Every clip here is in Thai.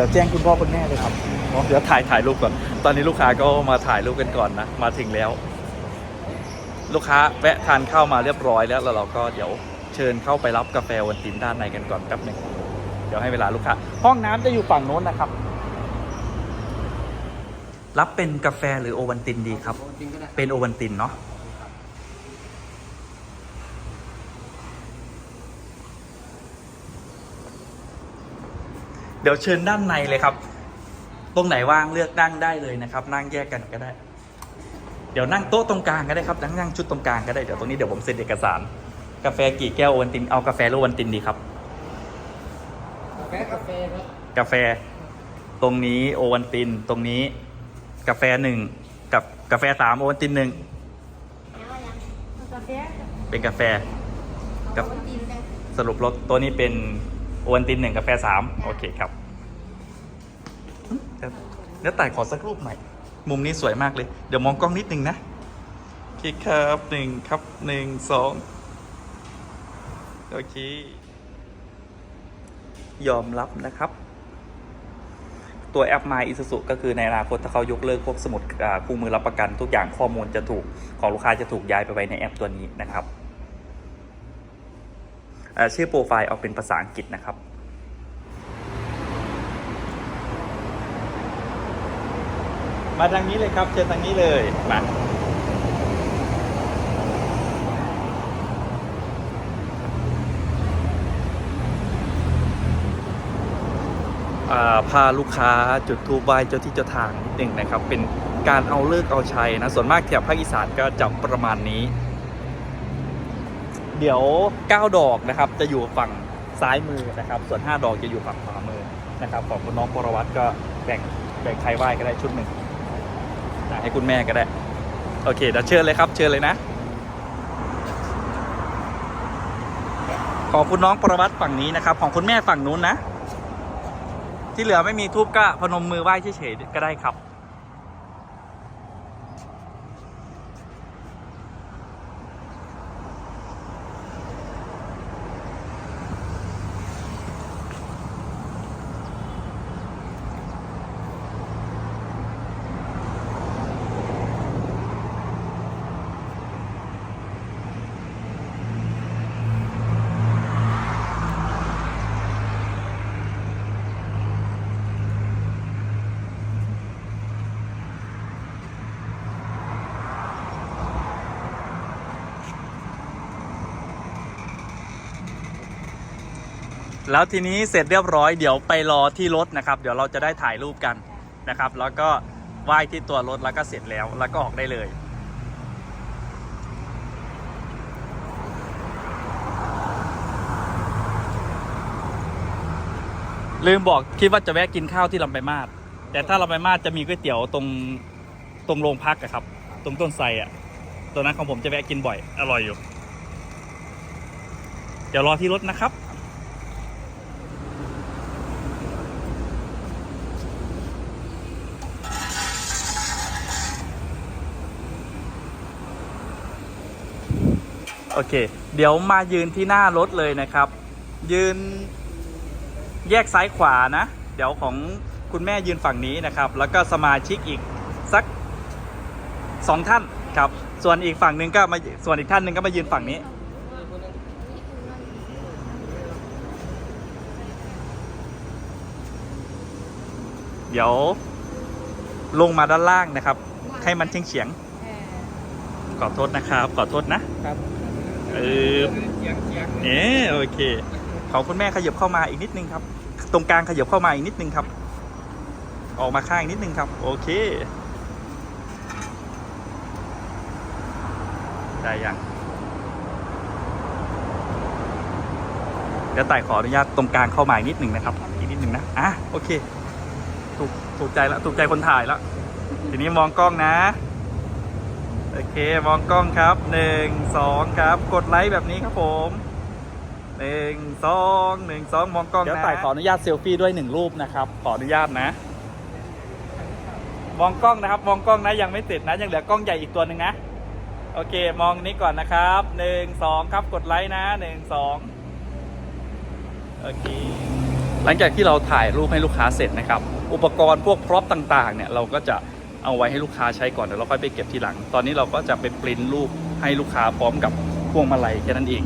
ดี๋ยวแจ้งคุณพ่อคุณแม่เลยครับ เดี๋ยวถ่ายถ่ายรูปก่อน ตอนนี้ลูกค้าก็มาถ่ายรูปกันก่อนนะ มาถึงแล้ว ลูกค้าแวะทานข้าวมาเรียบร้อยแล้วแล้วเราก็เดี๋ยวเชิญเข้าไปรับกาแฟวันตินด้านในกันก่อนแป๊บหนึ่งเดี๋ยวให้เวลาลูกค้า ห้องน้ำจะอยู่ฝั่งโน้นนะครับ รับเป็นกาแฟหรือโอวันตินดีครับจริงก็ได้เป็นโอวันตินเนาะ ดี๋ยวเชิญด้านในเลยครับ ตรงไหนว่างเลือกนั่งได้เลยนะครับ นั่งแยกกันก็ได้ เดี๋ยวนั่งโต๊ะตรงกลางก็ได้ครับนั่งนั่งชุดตรงกลางก็ได้เดี๋ยวตรงนี้เดี๋ยวผมเซ็นเอกสาร กาแฟกี่แก้วโอวันตินเอากาแฟหรือโอวันตินดีครับ กาแฟกาแฟครับกาแฟ ตรงนี้โอวันตินตรงนี้ กาแฟหนึ่งกับกาแฟสามโอวันตินหนึ่งกาแฟเป็นกาแฟกับ สรุปรถตัวนี้เป็นโอวันตินหนึ่งกาแฟสามโอเคครับ เดี๋ยวต่ายขอสักรูปใหม่ มุมนี้สวยมากเลย เดี๋ยวมองกล้องนิดนึงนะโอเคครับหนึ่งครับหนึ่งสองโอเค ยอมรับนะครับ ตัวแอป My Isuzu ก็คือในอนาคตถ้าเขายกเลิกพวกสมุดคู่มือรับประกันทุกอย่างข้อมูลจะถูกของลูกค้าจะถูกย้ายไปไว้ในแอปตัวนี้นะครับชื่อโปรไฟล์ออกเป็นภาษาอังกฤษนะครับ มาทางนี้เลยครับเชิญทางนี้เลยมาพาลูกค้าจุดทูบไหว้เจ้าที่เจ้าทางนิดหนึ่งนะครับ เป็นการเอาเลิกเอาชัยนะ ส่วนมากแถบภาคอีสานก็จะประมาณนี้ เดี๋ยว 9 ดอกนะครับ จะอยู่ฝั่งซ้ายมือนะครับ ส่วน 5 ดอกจะอยู่ฝั่งขวามือนะครับ ของคุณน้องปรวัตรก็แบ่งแบ่งใครไหว้ก็ได้ชุดหนึ่ง ให้คุณแม่ก็ได้ โอเคเดี๋ยวเชิญเลยครับ เชิญเลยนะ ของคุณน้องปรวัติฝั่งนี้นะครับ ของคุณแม่ฝั่งนู้นนะ ที่เหลือไม่มีทูบก็พนมมือไหว้เฉยๆก็ได้ครับ แล้วทีนี้เสร็จเรียบร้อยเดี๋ยวไปรอที่รถนะครับ เดี๋ยวเราจะได้ถ่ายรูปกันนะครับ แล้วก็ไหว้ที่ตัวรถแล้วก็เสร็จแล้วแล้วก็ออกได้เลยลืมบอกคิดว่าจะแวะกินข้าวที่ลำไปมาดแต่ถ้าลำไปมาดจะมีก๋วยเตี๋ยวตรงตรงโรงพักอะครับ ตรงต้นไทรอะตัวนั้นของผมจะแวะกินบ่อย อร่อยอยู่ เดี๋ยวรอที่รถนะครับ โอเค เดี๋ยวมายืนที่หน้ารถเลยนะครับ ยืนแยกซ้ายขวานะ เดี๋ยวของคุณแม่ยืนฝั่งนี้นะครับ แล้วก็สมาชิกอีกสักสองท่านครับ ส่วนอีกฝั่งหนึ่งก็มาส่วนอีกท่านหนึ่งก็มายืนฝั่งนี้ เดี๋ยวลงมาด้านล่างนะครับ ให้มันเฉียงเฉียงๆขอโทษนะครับ ขอโทษนะ ครับ เออเสียงเสียงเออโอเค ขอคุณแม่ขยับเข้ามาอีกนิดนึงครับ ตรงกลางขยับเข้ามาอีกนิดนึงครับ ออกมาข้างอีกนิดนึงครับ โอเคได้ยังเดี๋ยวไต่ขออนุญาตตรงกลางเข้ามาอีกนิดหนึ่งนะครับ อีกนิดหนึ่งนะ อะ โอเค ถูก ถูกใจแล้วถูกใจคนถ่ายแล้วทีนี้มองกล้องนะ โอเค มองกล้องครับหนึ่งสองครับ กดไลค์แบบนี้ครับผมหนึ่งสองหนึ่งสองมองกล้องนะเดี๋ยวไต่ขออนุญาตเซลฟี่ด้วยหนึ่งรูปนะครับ ขออนุญาตนะ มองกล้องนะครับ มองกล้องนะยังไม่เสร็จนะ ยังเหลือกล้องใหญ่อีกตัวหนึ่งนะ โอเค มองนี้ก่อนนะครับหนึ่งสองครับ กดไลค์นะหนึ่งสองโอเค หลังจากที่เราถ่ายรูปให้ลูกค้าเสร็จนะครับ อุปกรณ์พวกพร็อพต่าง ๆ เนี่ยเราก็จะ เอาไว้ให้ลูกค้าใช้ก่อนเดี๋ยวเราค่อยไปเก็บทีหลัง ตอนนี้เราก็จะไปปริ้นรูปให้ลูกค้าพร้อมกับพวงมาลัยแค่นั้นเอง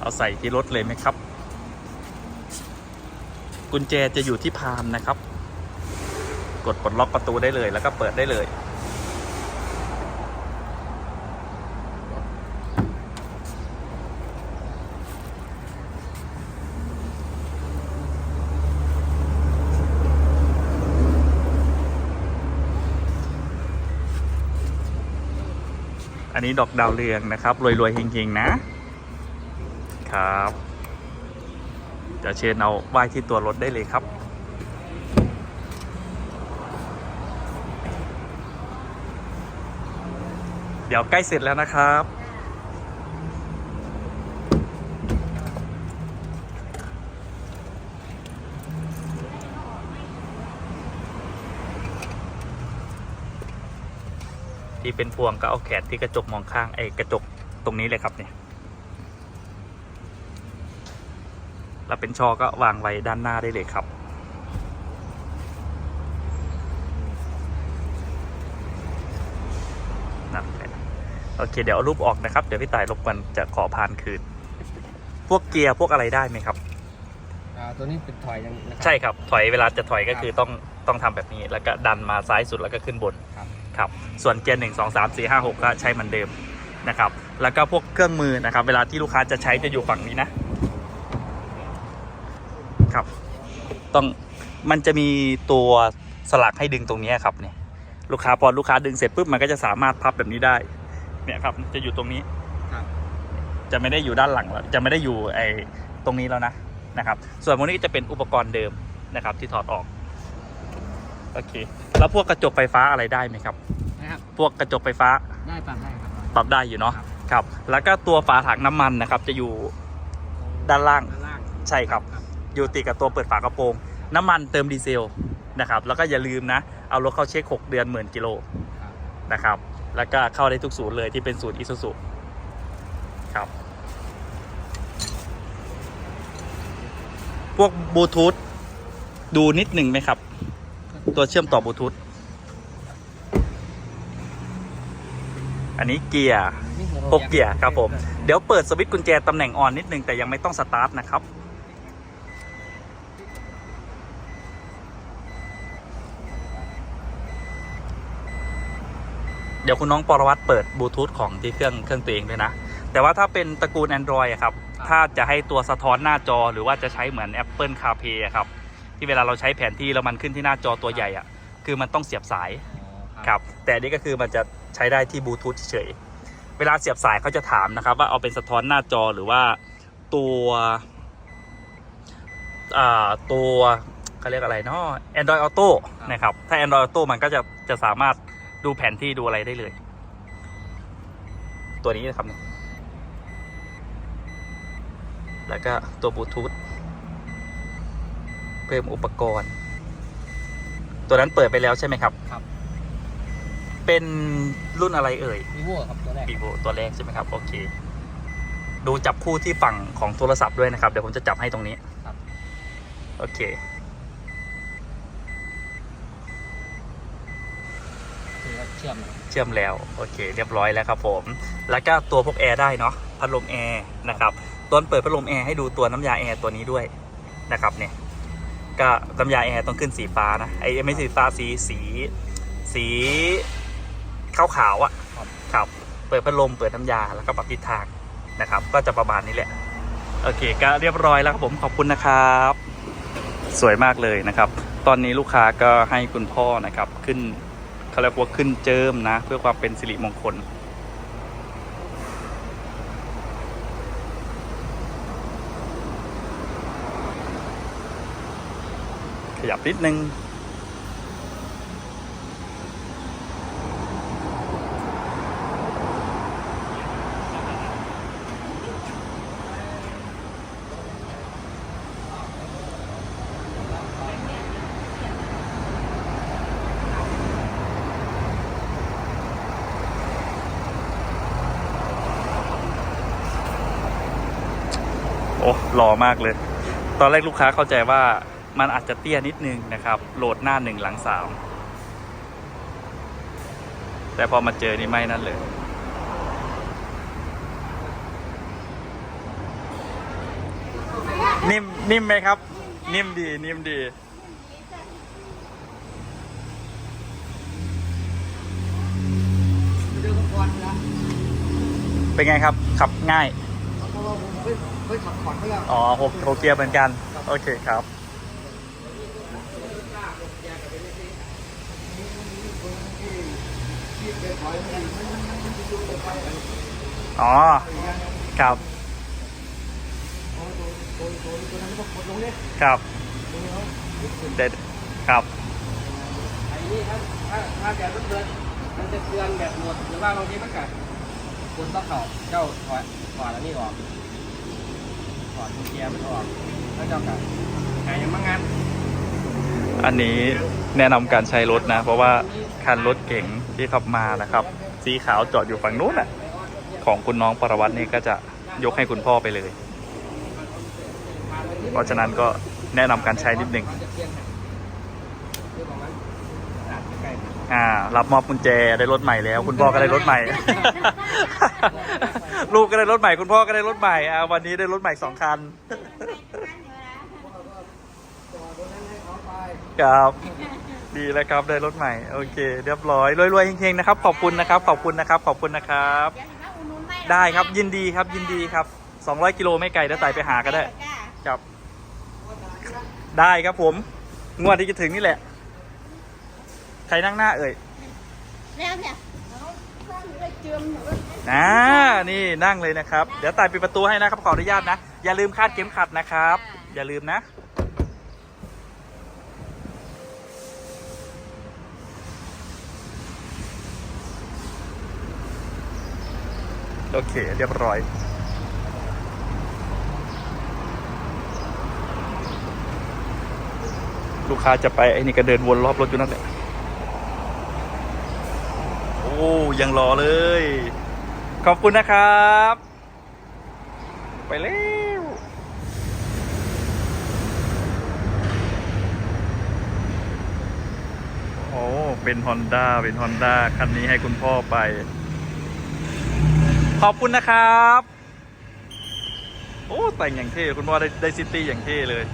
เอาใส่ที่รถเลยไหมครับ กุญแจจะอยู่ที่พานนะครับ กดปลดล็อกประตูได้เลยแล้วก็เปิดได้เลย อันนี้ดอกดาวเรืองนะครับรวยๆเฮงๆนะครับ จะเชิญเอาไหว้ที่ตัวรถได้เลยครับ เดี๋ยวใกล้เสร็จแล้วนะครับที่เป็นพวงก็เอาแขนที่กระจกมองข้างไอ้กระจกตรงนี้เลยครับเนี่ย แล้วเป็นชอก็วางไว้ด้านหน้าได้เลยครับ นั่นแหละโอเค เดี๋ยวเอารูปออกนะครับ เดี๋ยวพี่ต่ายรบกวนจะขอพานคืน พวกเกียร์พวกอะไรได้ไหมครับ อ่าตัวนี้เป็นถอยยังนะครั ใช่ครับ ถอยเวลาจะถอยก็คือต้องต้องทำแบบนี้ แล้วก็ดันมาซ้ายสุดแล้วก็ขึ้นบนครับ ครับ ส่วนเกียร์หนึ่งสองสามสี่ห้าหกก็ใช้เหมือนเดิมนะครับ แล้วก็พวกเครื่องมือนะครับ เวลาที่ลูกค้าจะใช้จะอยู่ฝั่งนี้นะ ครับ ต้องมันจะมีตัวสลักให้ดึงตรงนี้ครับเนี่ยลูกค้าพอลูกค้าดึงเสร็จปุ๊บมันก็จะสามารถพับแบบนี้ได้ เนี่ยครับ จะอยู่ตรงนี้ครับจะไม่ได้อยู่ด้านหลังแล้วจะไม่ได้อยู่ไอ้ตรงนี้แล้วนะนะครับ ส่วนพวกนี้จะเป็นอุปกรณ์เดิมนะครับ ที่ถอดออกโอเคแล้วพวกกระจกไฟฟ้าอะไรได้ไหมครับนะครับ พวกกระจกไฟฟ้าได้ปรับได้ครับปรับได้อยู่เนาะครับครับแล้วก็ตัวฝาถังน้ำมันนะครับ จะอยู่ด้านล่างด้านล่างใช่ครับครับ อยู่ติดกับตัวเปิดฝากระโปรง น้ำมันเติมดีเซลนะครับ แล้วก็อย่าลืมนะ เอารถเข้าเช็ค 6 เดือนหมื่นกิโลครับนะครับ แล้วก็เข้าได้ทุกศูนย์เลยที่เป็นศูนย์อิซูซุครับ พวกบลูทูธดูนิดหนึ่งไหมครับ ตัวเชื่อมต่อบลูทูธอันนี้เกียร์นี่หัวหกเกียร์ครับผม เดี๋ยวเปิดสวิตช์กุญแจตำแหน่งออนนิดนึงแต่ยังไม่ต้องสตาร์ทนะครับ เดี๋ยวคุณน้องปรวัตรเปิดบลูทูธของที่เครื่องเครื่องตัวเองด้วยนะ แต่ว่าถ้าเป็นตระกูล Android อะครับ ถ้าจะให้ตัวสะท้อนหน้าจอหรือว่าจะใช้เหมือน Apple CarPlay อะครับ ที่เวลาเราใช้แผนที่แล้วมันขึ้นที่หน้าจอตัวใหญ่อะคือมันต้องเสียบสายอ๋อครับ แต่อันนี้ก็คือมันจะใช้ได้ที่บลูทูธเฉยๆเวลาเสียบสายเขาจะถามนะครับ ว่าเอาเป็นสะท้อนหน้าจอหรือว่าตัวอ่าตัวเขาเรียกอะไรเนาะ Android Auto นะครับ ถ้า Android Auto มันก็จะจะสามารถ ดูแผนที่ดูอะไรได้เลย ตัวนี้นะครับเนี่ยแล้วก็ตัวบลูทูธเพิ่มอุปกรณ์ ตัวนั้นเปิดไปแล้วใช่ไหมครับ ครับ เป็นรุ่นอะไรเอ่ยวีโวครับตัวแรก vivo ตัวแรกใช่ไหมครับ โอเค ดูจับคู่ที่ฝั่งของโทรศัพท์ด้วยนะครับ เดี๋ยวผมจะจับให้ตรงนี้ ครับ โอเค คือว่าเชื่อมเชื่อมแล้วโอเค เรียบร้อยแล้วครับผม แล้วก็ตัวพวกแอร์ได้เนาะพัดลมแอร์นะครับตอนเปิดพัดลมแอร์ให้ดูตัวน้ำยาแอร์ตัวนี้ด้วยนะครับเนี่ยก็น้ำยาแอร์ต้องขึ้นสีฟ้านะไอ้ไม่สีฟ้าสีสีสีขาวขาวๆอะครับครับเปิดพัดลมเปิดน้ำยาแล้วก็ปรับทิศทางนะครับ ก็จะประมาณนี้แหละโอเค ก็เรียบร้อยแล้วครับผมขอบคุณนะครับ สวยมากเลยนะครับ ตอนนี้ลูกค้าก็ให้คุณพ่อนะครับขึ้น เขาเรียกว่าขึ้นเจิมนะ เพื่อความเป็นสิริมงคล ขยับนิดนึง อ้หล่อมากเลย ตอนแรกลูกค้าเข้าใจว่ามันอาจจะเตี้ยนิดนึงนะครับ โหลดหน้าหนึ่งหลังสามแต่พอมาเจอนี่ไม่นั่นเลย นิ่มนิ่มไหมครับ นิ่มดีนิ่มดีเรื่องก่อนนะเป็นไงครับ ขับง่าย เพราะว่าผม เคยเคยขับขอดเพื่ออ๋อโฮโฮเกียร์เหมือนกัน โอเคครับ อ๋อ ครับ ครับเด็ดครับไอ้นี่ถ้าถ้าถ้าแบบรถเดินมันจะเตือนแบบหมดหรือว่าบางทีมันกัดคุณต้องเขาเจ้าถอดถอดแล้วนี่ออก ถอดเกียร์มันออกแล้วเจ้ากับหายยังมางานอันนี้แนะนำการใช้รถนะ เพราะว่าคันรถเก๋งที่ขับมานะครับ สีขาวจอดอยู่ฝั่งนู้นน่ะ ของคุณน้องปรวัตนี่ก็จะยกให้คุณพ่อไปเลย เพราะฉะนั้นก็แนะนำการใช้นิดหนึ่ง มันจะเปลี่ยนให้เรื่องของมันตัดไปไกล อ่า รับมอบกุญแจได้รถใหม่แล้ว คุณพ่อก็ได้รถใหม่ ลูกก็ได้รถใหม่ คุณพ่อก็ได้รถใหม่อ่าวันนี้ได้รถใหม่สองคันครับดีแล้วครับได้รถใหม่โอเค เรียบร้อยรวยๆเฮงๆนะครับ ขอบคุณนะครับ ขอบคุณนะครับ ขอบคุณนะครับ ได้ครับยินดีครับยินดีครับ 200 กิโลไม่ไกลเดี๋ยวไต่ไปหาก็ได้ ครับ ได้ครับผม งวดที่จะถึงนี่แหละ ใครนั่งหน้าเอ่ยแล้วเนี่ยเราสร้างเลยเจือมหนูอ่านี่นั่งเลยนะครับ เดี๋ยวไต่ปิดประตูให้นะครับขออนุญาตนะ อย่าลืมคาดเข็มขัดนะครับ อย่าลืมนะ โอเค เรียบร้อยลูกค้าจะไปไอ้นี่ก็เดินวนรอบรถอยู่นั่นแหละโอ้ ยังรอเลย ขอบคุณนะครับ ไปเร็วโอ้เป็นฮอนด้าเป็นฮอนด้าคันนี้ให้คุณพ่อไป ขอบคุณนะครับ โอ้ แต่งอย่างเท่ คุณพ่อได้ได้ซิตี้อย่างเท่เลย